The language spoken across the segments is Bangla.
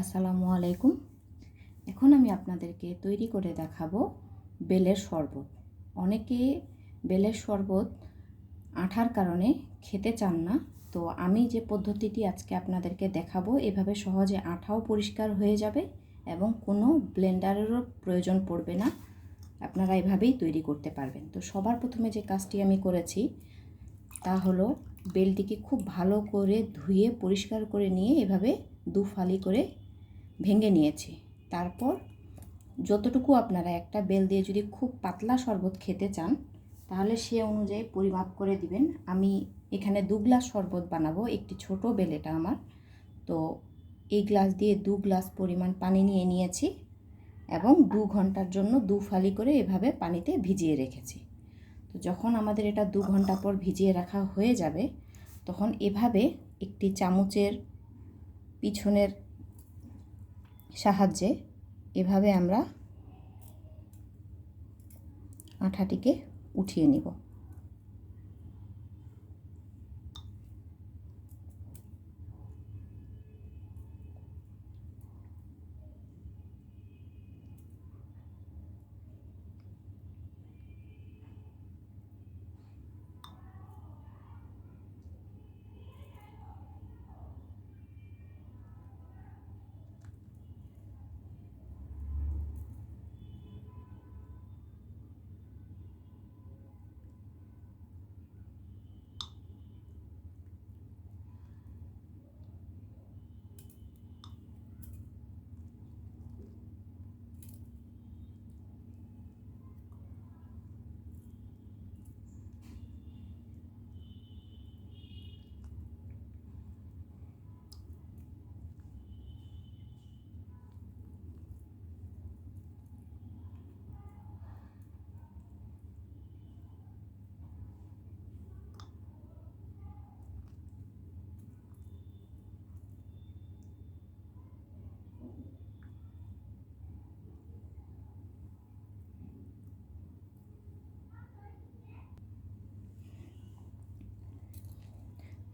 আসসালামু আলাইকুম এখন আমি আপনাদেরকে তৈরি করে দেখাবো বেলের শরবত। অনেকে বেলের শরবত আঠার কারণে খেতে চান না। তো আমি যে পদ্ধতিটি আজকে আপনাদেরকে দেখাবো, এভাবে সহজে আঠাও পরিষ্কার হয়ে যাবে এবং কোনো ব্লেন্ডারেরও প্রয়োজন পড়বে না। আপনারা এভাবেই তৈরি করতে পারবেন। তো সবার প্রথমে যে কাজটি আমি করেছি, তা হলো বেলটিকে খুব ভালো করে ধুয়ে পরিষ্কার করে নিয়ে এভাবে দু ফালি করে ভেঙে নিয়েছি। তারপর যতটুকু আপনারা একটা বেল দিয়ে যদি খুব পাতলা শরবত খেতে চান, তাহলে সে অনুযায়ী পরিমাপ করে দিবেন। আমি এখানে দু গ্লাস শরবত বানাবো, একটি ছোট বেল এটা আমার। তো এই গ্লাস দিয়ে দু গ্লাস পরিমাণ পানি নিয়ে নিয়েছি এবং দু ঘণ্টার জন্য দু ফালি করে এভাবে পানিতে ভিজিয়ে রেখেছি। তো যখন আমাদের এটা দু ঘণ্টা পর ভিজিয়ে রাখা হয়ে যাবে, তখন এভাবে একটি চামচের পিছনের সাহায্যে এভাবে আমরা আঠাটিকে উঠিয়ে নিব।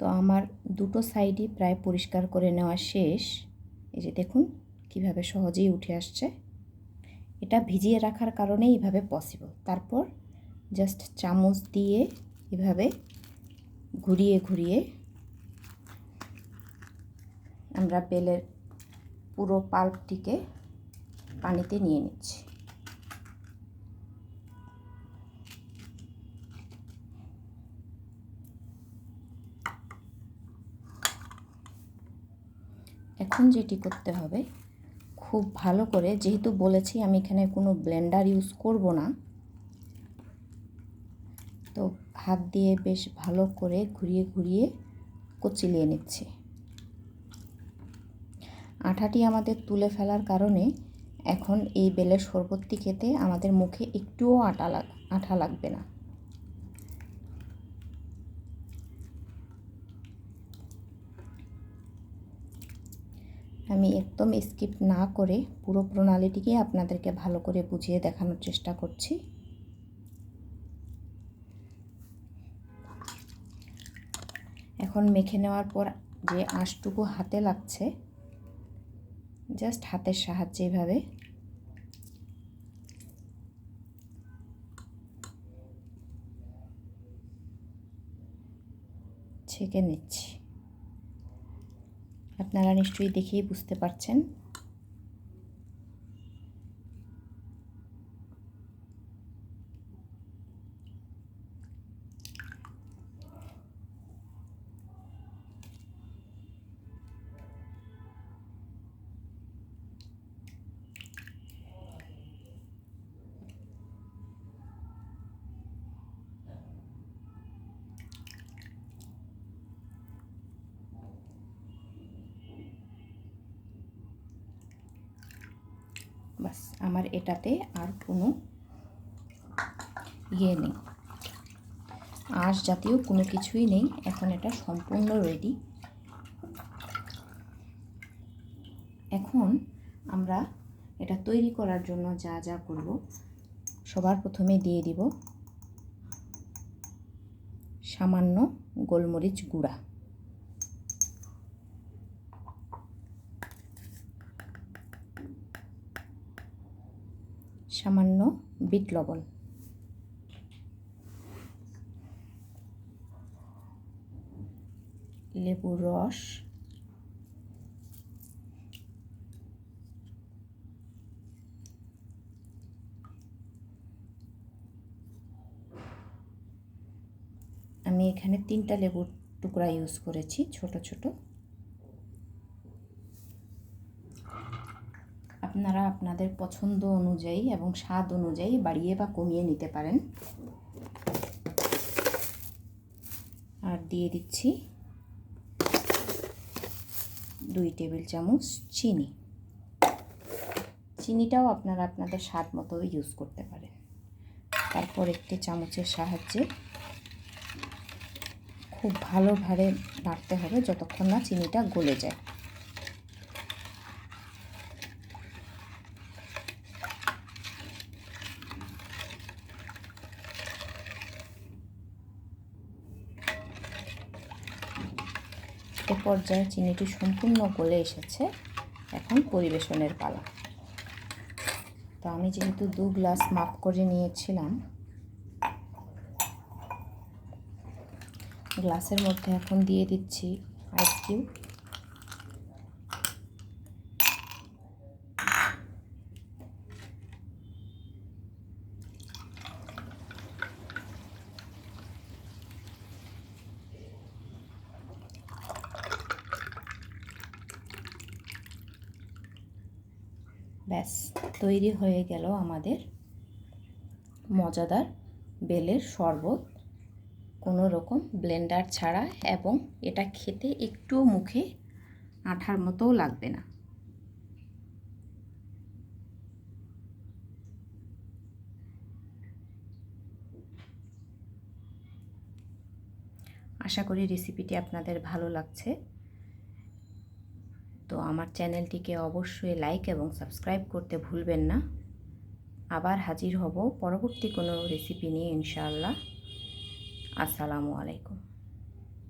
তো আমার দুটো সাইডই প্রায় পরিষ্কার করে নেওয়া শেষ। এই যে দেখুন কীভাবে সহজেই উঠে আসছে। এটা ভিজিয়ে রাখার কারণে এইভাবে পসিবল তারপর জাস্ট চামচ দিয়ে এভাবে ঘুরিয়ে ঘুরিয়ে আমরা বেলের পুরো পাল্পটিকে পানিতে নিয়ে নিচ্ছি। এখন যেটি করতে হবে, খুব ভালো করে, যেহেতু বলেছি আমি এখানে কোনো ব্লেন্ডার ইউজ করব না, তো হাত দিয়ে বেশ ভালো করে ঘুরিয়ে ঘুরিয়ে কচিলিয়ে নিচ্ছি। আঠাটি আমাদের তুলে ফেলার কারণে এখন এই বেলের শরবতটি খেতে আমাদের মুখে একটুও আটা লাগ, আঠা লাগবে না। আমি একদম স্কিপ না করে পুরো প্রণালীটিকে আপনাদেরকে ভালো করে বুঝিয়ে দেখানোর চেষ্টা করছি। এখন মেখে নেওয়ার পর যে আঁশটুকু হাতে লাগছে, জাস্ট হাতের সাহায্যে এভাবে। ছেঁকে নিচ্ছি। আপনারা নিশ্চয়ই দেখেই বুঝতে পারছেন। বাস, আমার এটাতে আর কোনো ইয়ে নেই। আঁশ জাতীয় কোনো কিছুই নেই, এখন এটা সম্পূর্ণ রেডি এখন আমরা এটা তৈরি করার জন্য যা যা করব, সবার প্রথমে দিয়ে দিব সামান্য গোলমরিচ গুঁড়া। সামান্য বিট লবণ। লেবুর রস। আমি এখানে তিনটা লেবুর টুকরা ইউজ করেছি ছোট ছোট। আপনারা আপনাদের পছন্দ অনুযায়ী এবং স্বাদ অনুযায়ী বাড়িয়ে বা কমিয়ে নিতে পারেন। আর দিয়ে দিচ্ছি দুই টেবিল চামচ চিনি। চিনিটাও আপনারা আপনাদের স্বাদ মতো ইউজ করতে পারেন। তারপর একটি চামচের সাহায্যে খুব ভালোভাবে নাড়তে হবে যতক্ষণ না চিনিটা গলে যায়। পর্যায়ে চিনিটি সম্পূর্ণ গলে এসেছে এখন পরিবেশনের পালা। তো আমি যেহেতু দু গ্লাস মাপ করে নিয়েছিলাম, গ্লাসের মধ্যে এখন দিয়ে দিচ্ছি আইস কিউব ব্যাস, তৈরি হয়ে গেল আমাদের মজাদার বেলের শরবত। কোনো রকম ব্লেন্ডার ছাড়া এবং এটা খেতে একটুও মুখে আঠার মতোও লাগবে না। আশা করি রেসিপিটি আপনাদের ভালো লাগছে। তো আমার চ্যানেলটিকে অবশ্যই লাইক এবং সাবস্ক্রাইব করতে ভুলবেন না। আবার হাজির হব পরবর্তী কোনো রেসিপি নিয়ে ইনশাআল্লাহ। আসসালামু আলাইকুম।